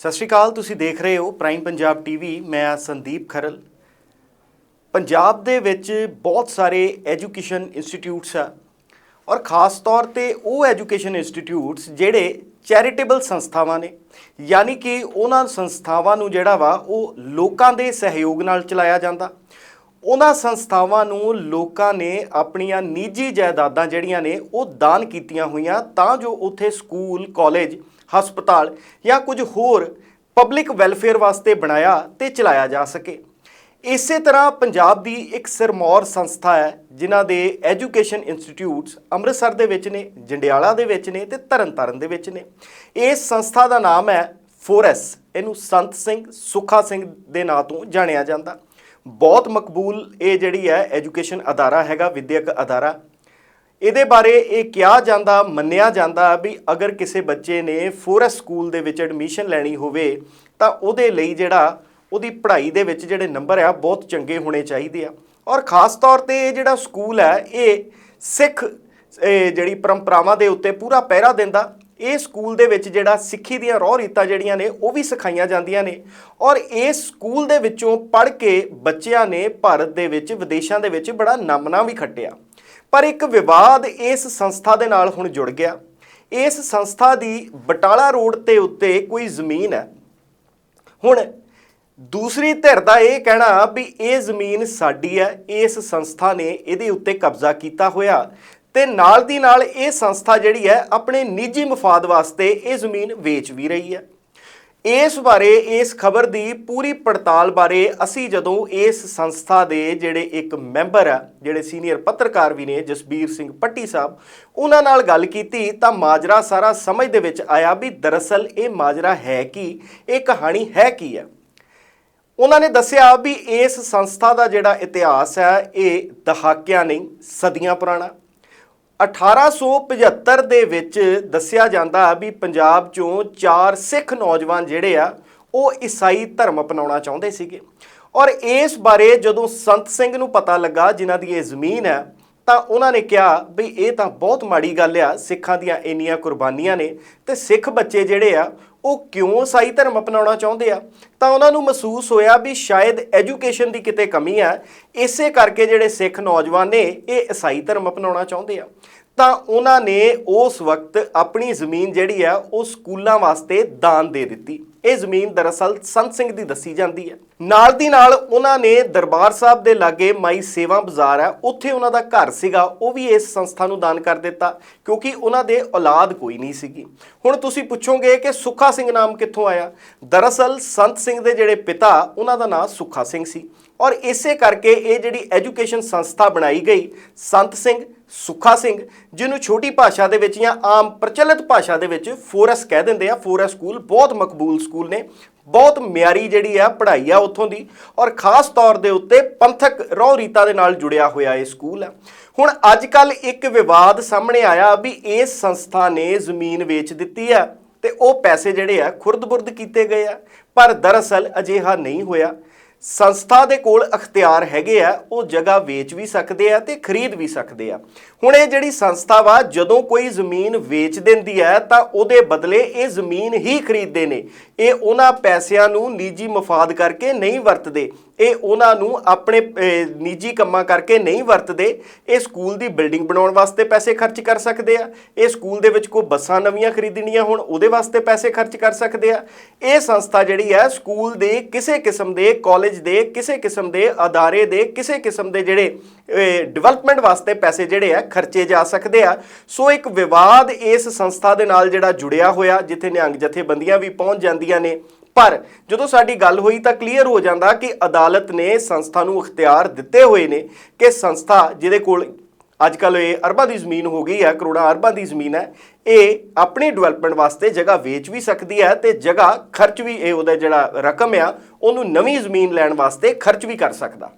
ਸਤਿ ਸ਼੍ਰੀ ਅਕਾਲ, ਤੁਸੀਂ ਦੇਖ ਰਹੇ ਹੋ ਪ੍ਰਾਈਮ ਪੰਜਾਬ ਟੀਵੀ ਮੈਂ ਹਾਂ ਸੰਦੀਪ ਖਰਲ। ਪੰਜਾਬ ਦੇ ਵਿੱਚ ਬਹੁਤ ਸਾਰੇ ਐਜੂਕੇਸ਼ਨ ਇੰਸਟੀਟਿਊਟਸ ਆ ਔਰ ਖਾਸ ਤੌਰ ਤੇ ਉਹ ਐਜੂਕੇਸ਼ਨ ਇੰਸਟੀਟਿਊਟਸ ਜਿਹੜੇ ਚੈਰੀਟੇਬਲ ਸੰਸਥਾਵਾਂ ਨੇ, ਯਾਨੀ ਕਿ ਉਹਨਾਂ ਸੰਸਥਾਵਾਂ ਨੂੰ ਜਿਹੜਾ ਵਾ ਉਹ ਲੋਕਾਂ ਦੇ ਸਹਿਯੋਗ ਨਾਲ ਚਲਾਇਆ ਜਾਂਦਾ। ਉਹਨਾਂ ਸੰਸਥਾਵਾਂ ਨੂੰ ਲੋਕਾਂ ਨੇ ਆਪਣੀਆਂ ਨਿੱਜੀ ਜਾਇਦਾਦਾਂ ਜਿਹੜੀਆਂ ਨੇ ਉਹ ਦਾਨ ਕੀਤੀਆਂ ਹੋਈਆਂ ਤਾਂ ਜੋ ਉੱਥੇ ਸਕੂਲ, ਕਾਲਜ, ਹਸਪਤਾਲ ਜਾਂ ਕੁਝ ਹੋਰ ਪਬਲਿਕ ਵੈਲਫੇਅਰ ਵਾਸਤੇ ਬਣਾਇਆ ਤੇ ਚਲਾਇਆ ਜਾ ਸਕੇ। ਇਸੇ ਤਰ੍ਹਾਂ ਪੰਜਾਬ ਦੀ ਇੱਕ ਸਿਰਮੌਰ ਸੰਸਥਾ ਹੈ, ਜਿਨ੍ਹਾਂ ਦੇ ਐਜੂਕੇਸ਼ਨ ਇੰਸਟੀਚਿਊਟਸ ਅੰਮ੍ਰਿਤਸਰ ਦੇ ਵਿੱਚ ਨੇ, ਜੰਡਿਆਲਾ ਦੇ ਵਿੱਚ ਨੇ ਤੇ ਤਰਨਤਾਰਨ ਦੇ ਵਿੱਚ ਨੇ। ਇਸ ਸੰਸਥਾ ਦਾ ਨਾਮ ਹੈ ਫੋਰੈਸ ਇਹਨੂੰ ਸੰਤ ਸਿੰਘ, ਸੁਖਾ ਸਿੰਘ ਦੇ ਨਾਂ ਤੋਂ ਜਾਣਿਆ ਜਾਂਦਾ। ਬਹੁਤ ਮਕਬੂਲ ਇਹ ਜਿਹੜੀ ਹੈ ਐਜੂਕੇਸ਼ਨ ਅਦਾਰਾ ਹੈਗਾ, ਵਿਦਿਅਕ ਅਦਾਰਾ। ਇਹਦੇ ਬਾਰੇ ਇਹ ਕਿਹਾ ਜਾਂਦਾ, ਮੰਨਿਆ ਜਾਂਦਾ ਵੀ ਅਗਰ ਕਿਸੇ ਬੱਚੇ ਨੇ ਫੋਰੈਸ ਸਕੂਲ ਦੇ ਵਿੱਚ ਐਡਮਿਸ਼ਨ ਲੈਣੀ ਹੋਵੇ, ਤਾਂ ਉਹਦੇ ਲਈ ਜਿਹੜਾ ਉਹਦੀ ਪੜ੍ਹਾਈ ਦੇ ਵਿੱਚ ਜਿਹੜੇ ਨੰਬਰ ਆ, ਬਹੁਤ ਚੰਗੇ ਹੋਣੇ ਚਾਹੀਦੇ ਆ। ਔਰ ਖਾਸ ਤੌਰ ਤੇ ਇਹ ਜਿਹੜਾ ਸਕੂਲ ਹੈ, ਇਹ ਸਿੱਖ ਜਿਹੜੀ ਪਰੰਪਰਾਵਾਂ ਦੇ ਉੱਤੇ ਪੂਰਾ ਪਹਿਰਾ ਦਿੰਦਾ। ਇਹ ਸਕੂਲ ਦੇ ਵਿੱਚ ਜਿਹੜਾ ਸਿੱਖੀ ਦੀਆਂ ਰੋਹ ਰੀਤਾਂ ਜਿਹੜੀਆਂ ਨੇ, ਉਹ ਵੀ ਸਿਖਾਈਆਂ ਜਾਂਦੀਆਂ ਨੇ। ਔਰ ਇਸ ਸਕੂਲ ਦੇ ਵਿੱਚੋਂ ਪੜ੍ਹ ਕੇ ਬੱਚਿਆਂ ਨੇ ਭਾਰਤ ਦੇ ਵਿੱਚ, ਵਿਦੇਸ਼ਾਂ ਦੇ ਵਿੱਚ ਬੜਾ ਨਾਮਨਾ ਵੀ ਖੱਟਿਆ। ਪਰ ਇੱਕ ਵਿਵਾਦ ਇਸ ਸੰਸਥਾ ਦੇ ਨਾਲ ਹੁਣ ਜੁੜ ਗਿਆ। ਇਸ ਸੰਸਥਾ ਦੀ ਬਟਾਲਾ ਰੋਡ ਤੇ ਉੱਤੇ ਕੋਈ ਜ਼ਮੀਨ ਹੈ। ਹੁਣ ਦੂਸਰੀ ਧਿਰ ਦਾ ਇਹ ਕਹਿਣਾ ਵੀ ਇਹ ਜ਼ਮੀਨ ਸਾਡੀ ਹੈ, ਇਸ ਸੰਸਥਾ ਨੇ ਇਹਦੇ ਉੱਤੇ ਕਬਜ਼ਾ ਕੀਤਾ ਹੋਇਆ। ਤੇ ਨਾਲ ਦੀ ਨਾਲ ਇਹ ਸੰਸਥਾ ਜਿਹੜੀ ਹੈ ਆਪਣੇ ਨਿੱਜੀ ਮਫਾਦ ਵਾਸਤੇ ਇਹ ਜ਼ਮੀਨ ਵੇਚ ਵੀ ਰਹੀ ਹੈ। ਇਸ ਬਾਰੇ, ਇਸ ਖਬਰ ਦੀ ਪੂਰੀ ਪੜਤਾਲ ਬਾਰੇ ਅਸੀਂ ਜਦੋਂ ਇਸ ਸੰਸਥਾ ਦੇ ਜਿਹੜੇ ਇੱਕ ਮੈਂਬਰ ਆ, ਜਿਹੜੇ ਸੀਨੀਅਰ ਪੱਤਰਕਾਰ ਵੀ ਨੇ, ਜਸਬੀਰ ਸਿੰਘ ਪੱਟੀ ਸਾਹਿਬ, ਉਹਨਾਂ ਨਾਲ ਗੱਲ ਕੀਤੀ ਤਾਂ ਮਾਜਰਾ ਸਾਰਾ ਸਮਝ ਦੇ ਵਿੱਚ ਆਇਆ ਵੀ ਦਰਅਸਲ ਇਹ ਮਾਜਰਾ ਹੈ ਕੀ, ਇਹ ਕਹਾਣੀ ਹੈ ਕੀ ਹੈ। ਉਹਨਾਂ ਨੇ ਦੱਸਿਆ ਵੀ ਇਸ ਸੰਸਥਾ ਦਾ ਜਿਹੜਾ ਇਤਿਹਾਸ ਹੈ, ਇਹ ਦਹਾਕਿਆਂ ਨਹੀਂ, ਸਦੀਆਂ ਪੁਰਾਣਾ। 1875 ਦੇ ਵਿੱਚ ਦੱਸਿਆ ਜਾਂਦਾ ਵੀ ਪੰਜਾਬ ਚੋਂ ਚਾਰ ਸਿੱਖ ਨੌਜਵਾਨ ਜਿਹੜੇ ਆ, ਉਹ ਈਸਾਈ ਧਰਮ ਅਪਣਾਉਣਾ ਚਾਹੁੰਦੇ ਸੀਗੇ। ਔਰ ਇਸ ਬਾਰੇ ਜਦੋਂ ਸੰਤ ਸਿੰਘ ਨੂੰ ਪਤਾ ਲੱਗਾ, ਜਿਨ੍ਹਾਂ ਦੀ ਇਹ ਜ਼ਮੀਨ ਹੈ, ਤਾਂ ਉਹਨਾਂ ਨੇ ਕਿਹਾ ਵੀ ਇਹ ਤਾਂ ਬਹੁਤ ਮਾੜੀ ਗੱਲ ਆ, ਸਿੱਖਾਂ ਦੀਆਂ ਇੰਨੀਆਂ ਕੁਰਬਾਨੀਆਂ ਨੇ ਤੇ ਸਿੱਖ ਬੱਚੇ ਜਿਹੜੇ ਆ ਉਹ ਕਿਉਂ ਈਸਾਈ ਧਰਮ ਅਪਣਾਉਣਾ ਚਾਹੁੰਦੇ ਆ? ਤਾਂ ਉਹਨਾਂ ਨੂੰ ਮਹਿਸੂਸ ਹੋਇਆ ਵੀ ਸ਼ਾਇਦ ਐਜੂਕੇਸ਼ਨ ਦੀ ਕਿਤੇ ਕਮੀ ਆ। ਇਸੇ ਕਰਕੇ ਜਿਹੜੇ ਸਿੱਖ ਨੌਜਵਾਨ ਨੇ, ਇਹ ਈਸਾਈ ਧਰਮ ਅਪਣਾਉਣਾ ਚਾਹੁੰਦੇ ਆ। ਤਾਂ ਉਹਨਾਂ ਨੇ ਉਸ ਵਕਤ ਆਪਣੀ ਜ਼ਮੀਨ ਜਿਹੜੀ ਆ, ਉਹ ਸਕੂਲਾਂ ਵਾਸਤੇ ਦਾਨ ਦੇ ਦਿੱਤੀ। ਇਹ ਜ਼ਮੀਨ ਦਰਅਸਲ ਸੰਤ ਸਿੰਘ ਦੀ ਦੱਸੀ ਜਾਂਦੀ ਹੈ ਨਾਲ ਦੀ ਨਾਲ ਉਹਨਾਂ ਨੇ ਦਰਬਾਰ ਸਾਹਿਬ ਦੇ ਲਾਗੇ ਮਾਈ ਸੇਵਾ ਬਾਜ਼ਾਰ ਹੈ, ਉੱਥੇ ਉਹਨਾਂ ਦਾ ਘਰ ਸੀਗਾ, ਉਹ ਵੀ ਇਸ ਸੰਸਥਾ ਨੂੰ ਦਾਨ ਕਰ ਦਿੱਤਾ, ਕਿਉਂਕਿ ਉਹਨਾਂ ਦੇ ਔਲਾਦ ਕੋਈ ਨਹੀਂ ਸੀਗੀ। ਹੁਣ ਤੁਸੀਂ ਪੁੱਛੋਗੇ ਕਿ ਸੁੱਖਾ ਸਿੰਘ ਨਾਮ ਕਿੱਥੋਂ ਆਇਆ? ਦਰਅਸਲ ਸੰਤ ਸਿੰਘ ਦੇ ਜਿਹੜੇ ਪਿਤਾ, ਉਹਨਾਂ ਦਾ ਨਾਮ ਸੁੱਖਾ ਸਿੰਘ ਸੀ। ਔਰ ਇਸੇ ਕਰਕੇ ਇਹ ਜਿਹੜੀ ਐਜੂਕੇਸ਼ਨ ਸੰਸਥਾ ਬਣਾਈ ਗਈ, ਸੰਤ ਸਿੰਘ, ਸੁੱਖਾ ਸਿੰਘ, ਜਿਹਨੂੰ ਛੋਟੀ ਭਾਸ਼ਾ ਦੇ ਵਿੱਚ ਜਾਂ ਆਮ ਪ੍ਰਚਲਿਤ ਭਾਸ਼ਾ ਦੇ ਵਿੱਚ ਫੋਰਸ ਕਹਿ ਦਿੰਦੇ ਆ, ਫੋਰਸ ਸਕੂਲ ਬਹੁਤ ਮਕਬੂਲ ਸਕੂਲ ਨੇ। ਬਹੁਤ ਮਿਆਰੀ ਜਿਹੜੀ ਆ ਪੜ੍ਹਾਈ ਆ ਉੱਥੋਂ ਦੀ ਔਰ ਖਾਸ ਤੌਰ ਦੇ ਉੱਤੇ ਪੰਥਕ ਰੋਹ ਰੀਤਾ ਦੇ ਨਾਲ ਜੁੜਿਆ ਹੋਇਆ ਇਹ ਸਕੂਲ ਆ। ਹੁਣ ਅੱਜ ਕੱਲ ਇੱਕ ਵਿਵਾਦ ਸਾਹਮਣੇ ਆਇਆ ਵੀ ਇਸ ਸੰਸਥਾ ਨੇ ਜ਼ਮੀਨ ਵੇਚ ਦਿੱਤੀ ਆ ਤੇ ਉਹ ਪੈਸੇ ਜਿਹੜੇ ਆ ਖੁਰਦ-ਬੁਰਦ ਕੀਤੇ ਗਏ ਆ, ਪਰ ਦਰਅਸਲ ਅਜਿਹਾ ਨਹੀਂ ਹੋਇਆ। ਸੰਸਥਾ ਦੇ ਕੋਲ ਅਖਤਿਆਰ ਹੈਗੇ ਆ, ਉਹ ਜਗ੍ਹਾ ਵੇਚ ਵੀ ਸਕਦੇ ਆ ਤੇ ਖਰੀਦ ਵੀ ਸਕਦੇ ਆ। ਹੁਣ ਇਹ ਜਿਹੜੀ ਸੰਸਥਾ ਵਾ, ਜਦੋਂ ਕੋਈ ਜ਼ਮੀਨ ਵੇਚ ਦਿੰਦੀ ਹੈ ਤਾਂ ਉਹਦੇ ਬਦਲੇ ਇਹ ਜ਼ਮੀਨ ਹੀ ਖਰੀਦਦੇ ਨੇ। ਇਹ ਉਹਨਾਂ ਪੈਸਿਆਂ ਨੂੰ ਨਿੱਜੀ ਮਫਾਦ ਕਰਕੇ ਨਹੀਂ ਵਰਤਦੇ। ਇਹ ਉਹਨਾਂ ਨੂੰ ਆਪਣੇ ਨਿੱਜੀ ਕੰਮਾਂ ਕਰਕੇ ਨਹੀਂ ਵਰਤਦੇ। ਇਹ ਸਕੂਲ ਦੀ ਬਿਲਡਿੰਗ ਬਣਾਉਣ ਵਾਸਤੇ ਪੈਸੇ ਖਰਚ ਕਰ ਸਕਦੇ ਆ। ਇਹ ਸਕੂਲ ਦੇ ਵਿੱਚ ਕੋਈ ਬੱਸਾਂ ਨਵੀਆਂ ਖਰੀਦਣੀਆਂ ਹੋਣ, ਉਹਦੇ ਵਾਸਤੇ ਪੈਸੇ ਖਰਚ ਕਰ ਸਕਦੇ ਆ। ਇਹ ਸੰਸਥਾ ਜਿਹੜੀ ਹੈ ਸਕੂਲ ਦੇ ਕਿਸੇ ਕਿਸਮ ਦੇ ਕਾਲਜ ਦੇ ਕਿਸੇ ਕਿਸਮ ਦੇ ਅਦਾਰੇ ਦੇ ਕਿਸੇ ਕਿਸਮ ਦੇ ਜਿਹੜੇ ਡਿਵੈਲਪਮੈਂਟ ਵਾਸਤੇ ਪੈਸੇ ਜਿਹੜੇ ਆ, ਖਰਚੇ ਜਾ ਸਕਦੇ ਆ। ਸੋ ਇੱਕ ਵਿਵਾਦ ਇਸ ਸੰਸਥਾ ਦੇ ਨਾਲ ਜਿਹੜਾ ਜੁੜਿਆ ਹੋਇਆ, ਜਿੱਥੇ ਨਿਹੰਗ ਜਥੇਬੰਦੀਆਂ ਵੀ ਪਹੁੰਚ ਜਾਂਦੀਆਂ ਨੇ। ਪਰ ਜਦੋਂ ਸਾਡੀ ਗੱਲ ਹੋਈ ਤਾਂ ਕਲੀਅਰ ਹੋ ਜਾਂਦਾ ਕਿ ਅਦਾਲਤ ਨੇ ਸੰਸਥਾ ਨੂੰ ਅਖਤਿਆਰ ਦਿੱਤੇ ਹੋਏ ਨੇ ਕਿ ਸੰਸਥਾ ਜਿਹਦੇ ਕੋਲ ਅੱਜ ਕੱਲ ਇਹ ਅਰਬਾਂ ਦੀ ਜ਼ਮੀਨ ਹੋ ਗਈ ਹੈ, ਕਰੋੜਾਂ ਅਰਬਾਂ ਦੀ ਜ਼ਮੀਨ ਹੈ। ਇਹ ਆਪਣੀ ਡਿਵੈਲਪਮੈਂਟ ਵਾਸਤੇ ਜਗ੍ਹਾ ਵੇਚ ਵੀ ਸਕਦੀ ਹੈ ਤੇ ਜਗ੍ਹਾ ਖਰਚ ਵੀ ਇਹ ਉਹਦਾ ਜਿਹੜਾ ਰਕਮ ਆ, ਉਹਨੂੰ ਨਵੀਂ ਜ਼ਮੀਨ ਲੈਣ ਵਾਸਤੇ ਖਰਚ ਵੀ ਕਰ ਸਕਦਾ।